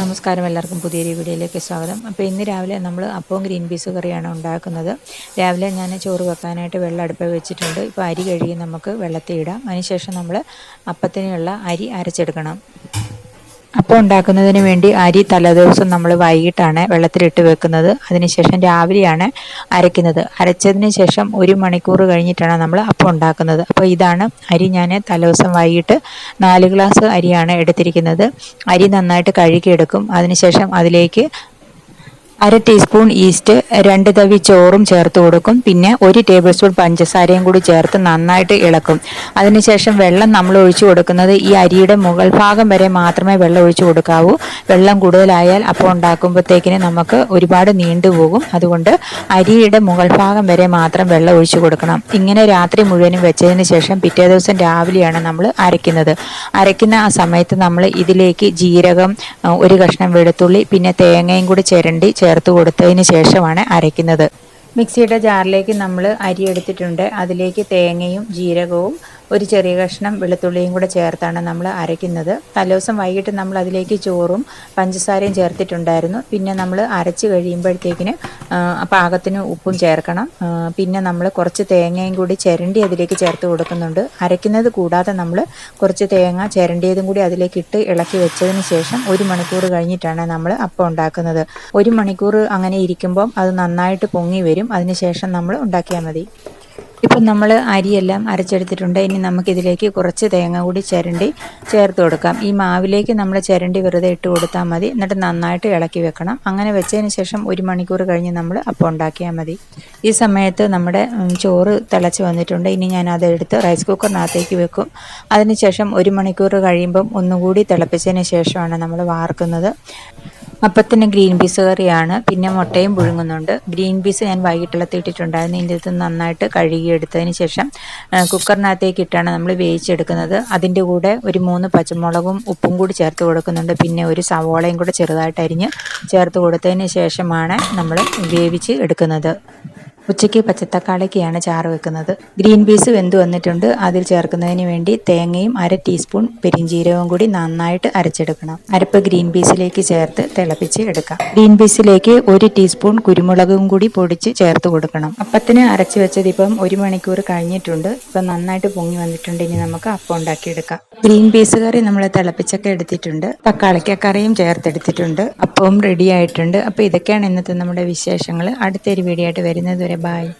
നമസ്കാരം. എല്ലാവർക്കും പുതിയൊരു വീഡിയോയിലേക്ക് സ്വാഗതം. അപ്പോൾ ഇന്ന് രാവിലെ നമ്മൾ അപ്പവും ഗ്രീൻ പീസ് കറിയാണ് ഉണ്ടാക്കുന്നത്. രാവിലെ ഞാൻ ചോറ് വെക്കാനായിട്ട് വെള്ളം അടുപ്പ് വെച്ചിട്ടുണ്ട്. ഇപ്പോൾ അരി കഴുകി നമുക്ക് വെള്ളത്തിൽ ഇടാം. അതിനുശേഷം നമ്മൾ അപ്പത്തിനുള്ള അരി അരച്ചെടുക്കണം. അപ്പം ഉണ്ടാക്കുന്നതിന് വേണ്ടി അരി തലേദിവസം നമ്മൾ വൈകിട്ടാണ് വെള്ളത്തിലിട്ട് വെക്കുന്നത്. അതിനുശേഷം രാവിലെയാണ് അരയ്ക്കുന്നത്. അരച്ചതിന് ശേഷം ഒരു മണിക്കൂർ കഴിഞ്ഞിട്ടാണ് നമ്മൾ അപ്പം ഉണ്ടാക്കുന്നത്. അപ്പോൾ ഇതാണ് അരി ഞാൻ തലേദിവസം വൈകിട്ട് നാല് ഗ്ലാസ് അരിയാണ് എടുത്തിരിക്കുന്നത്. അരി നന്നായിട്ട് കഴുകിയെടുക്കും. അതിനുശേഷം അതിലേക്ക് അര ടീസ്പൂൺ ഈസ്റ്റ് രണ്ട് തവി ചോറും ചേർത്ത് കൊടുക്കും. പിന്നെ ഒരു ടേബിൾ സ്പൂൺ പഞ്ചസാരയും കൂടി ചേർത്ത് നന്നായിട്ട് ഇളക്കും. അതിനുശേഷം വെള്ളം നമ്മൾ ഒഴിച്ചു കൊടുക്കുന്നത് ഈ അരിയുടെ മുകൾ ഭാഗം വരെ മാത്രമേ വെള്ളം ഒഴിച്ചു കൊടുക്കാവൂ. വെള്ളം കൂടുതലായാൽ അപ്പോൾ ഉണ്ടാക്കുമ്പോഴത്തേക്കിന് നമുക്ക് ഒരുപാട് നീണ്ടുപോകും അതുകൊണ്ട് അരിയുടെ മുകൾ ഭാഗം വരെ മാത്രം വെള്ളം ഒഴിച്ചു കൊടുക്കണം. ഇങ്ങനെ രാത്രി മുഴുവനും വെച്ചതിന് ശേഷം പിറ്റേ ദിവസം രാവിലെയാണ് നമ്മൾ അരയ്ക്കുന്നത്. അരയ്ക്കുന്ന ആ സമയത്ത് നമ്മൾ ഇതിലേക്ക് ജീരകം ഒരു കഷ്ണം വെളുത്തുള്ളി പിന്നെ തേങ്ങയും കൂടി ചിരണ്ടി ചേർത്ത് കൊടുത്തതിന് ശേഷമാണ് അരയ്ക്കുന്നത്. മിക്സിയുടെ ജാറിലേക്ക് നമ്മൾ അരി എടുത്തിട്ടുണ്ട്. അതിലേക്ക് തേങ്ങയും ജീരകവും ഒരു ചെറിയ കഷ്ണം വെളുത്തുള്ളിയും കൂടെ ചേർത്താണ് നമ്മൾ അരയ്ക്കുന്നത്. തലേദിവസം വൈകിട്ട് നമ്മൾ അതിലേക്ക് ചോറും പഞ്ചസാരയും ചേർത്തിട്ടുണ്ടായിരുന്നു. പിന്നെ നമ്മൾ അരച്ച് കഴിയുമ്പോഴത്തേക്കിന് പാകത്തിന് ഉപ്പും ചേർക്കണം. പിന്നെ നമ്മൾ കുറച്ച് തേങ്ങയും കൂടി ചിരണ്ടി അതിലേക്ക് ചേർത്ത് കൊടുക്കുന്നുണ്ട്. അരയ്ക്കുന്നത് കൂടാതെ നമ്മൾ കുറച്ച് തേങ്ങ ചിരണ്ടിയതും കൂടി അതിലേക്ക് ഇട്ട് ഇളക്കി വെച്ചതിന് ശേഷം ഒരു മണിക്കൂർ കഴിഞ്ഞിട്ടാണ് നമ്മൾ അപ്പം ഉണ്ടാക്കുന്നത്. ഒരു മണിക്കൂർ അങ്ങനെ ഇരിക്കുമ്പം അത് നന്നായിട്ട് പൊങ്ങി വരും. അതിനുശേഷം നമ്മൾ ഉണ്ടാക്കിയാൽ മതി. ഇപ്പം നമ്മൾ അരിയെല്ലാം അരച്ചെടുത്തിട്ടുണ്ട്. ഇനി നമുക്കിതിലേക്ക് കുറച്ച് തേങ്ങ കൂടി ചിരണ്ടി ചേർത്ത് കൊടുക്കാം. ഈ മാവിലേക്ക് നമ്മൾ ചിരണ്ടി വെറുതെ ഇട്ട് കൊടുത്താൽ മതി. എന്നിട്ട് നന്നായിട്ട് ഇളക്കി വെക്കണം. അങ്ങനെ വെച്ചതിന് ശേഷം ഒരു മണിക്കൂർ കഴിഞ്ഞ് നമ്മൾ അപ്പം ഉണ്ടാക്കിയാൽ മതി. ഈ സമയത്ത് നമ്മുടെ ചോറ് തിളച്ച് വന്നിട്ടുണ്ട്. ഇനി ഞാൻ അതെടുത്ത് റൈസ് കുക്കറിനകത്തേക്ക് വെക്കും. അതിനുശേഷം ഒരു മണിക്കൂർ കഴിയുമ്പം ഒന്നുകൂടി തിളപ്പിച്ചതിന് ശേഷമാണ് നമ്മൾ വാർക്കുന്നത്. അപ്പത്തിന് ഗ്രീൻ പീസ് കറിയാണ്. പിന്നെ മുട്ടയും പുഴുങ്ങുന്നുണ്ട്. ഗ്രീൻ പീസ് ഞാൻ വൈകിട്ടുള്ള ഇട്ടിട്ടുണ്ടായിരുന്നു. ഇതിന്റെ അടുത്ത് നന്നായിട്ട് കഴുകിയെടുത്തതിന് ശേഷം കുക്കറിനകത്തേക്ക് ഇട്ടാണ് നമ്മൾ വേവിച്ചെടുക്കുന്നത്. അതിന്റെ കൂടെ ഒരു മൂന്ന് പച്ചമുളകും ഉപ്പും കൂടി ചേർത്ത് കൊടുക്കുന്നുണ്ട്. പിന്നെ ഒരു സവോളയും കൂടെ ചെറുതായിട്ട് അരിഞ്ഞ് ചേർത്ത് കൊടുത്തതിന് ശേഷമാണ് നമ്മൾ വേവിച്ച് എടുക്കുന്നത്. ഉച്ചയ്ക്ക് പച്ചത്തക്കാളിക്കാണ് ചാറ് വെക്കുന്നത്. ഗ്രീൻ പീസ് വെന്ത് വന്നിട്ടുണ്ട്. അതിൽ ചേർക്കുന്നതിന് വേണ്ടി തേങ്ങയും അര ടീസ്പൂൺ പെരിഞ്ചീരകവും കൂടി നന്നായിട്ട് അരച്ചെടുക്കണം. അരപ്പ് ഗ്രീൻ പീസിലേക്ക് ചേർത്ത് തിളപ്പിച്ച് എടുക്കാം. ഗ്രീൻ പീസിലേക്ക് ഒരു ടീസ്പൂൺ കുരുമുളകും കൂടി പൊടിച്ച് ചേർത്ത് കൊടുക്കണം. അപ്പത്തിന് അരച്ച് വെച്ചത് ഇപ്പം ഒരു മണിക്കൂർ കഴിഞ്ഞിട്ടുണ്ട്. ഇപ്പം നന്നായിട്ട് പൊങ്ങി വന്നിട്ടുണ്ട്. ഇനി നമുക്ക് അപ്പം ഉണ്ടാക്കിയെടുക്കാം. ഗ്രീൻ പീസ് കറി നമ്മൾ തിളപ്പിച്ചൊക്കെ എടുത്തിട്ടുണ്ട്. തക്കാളിക്ക കറിയും ചേർത്തെടുത്തിട്ടുണ്ട്. അപ്പവും റെഡി ആയിട്ടുണ്ട്. അപ്പോൾ ഇതൊക്കെയാണ് ഇന്നത്തെ നമ്മുടെ വിശേഷങ്ങൾ അടുത്തൊരു വീഡിയോ ആയിട്ട് വരുന്നത് വരെ ബായ്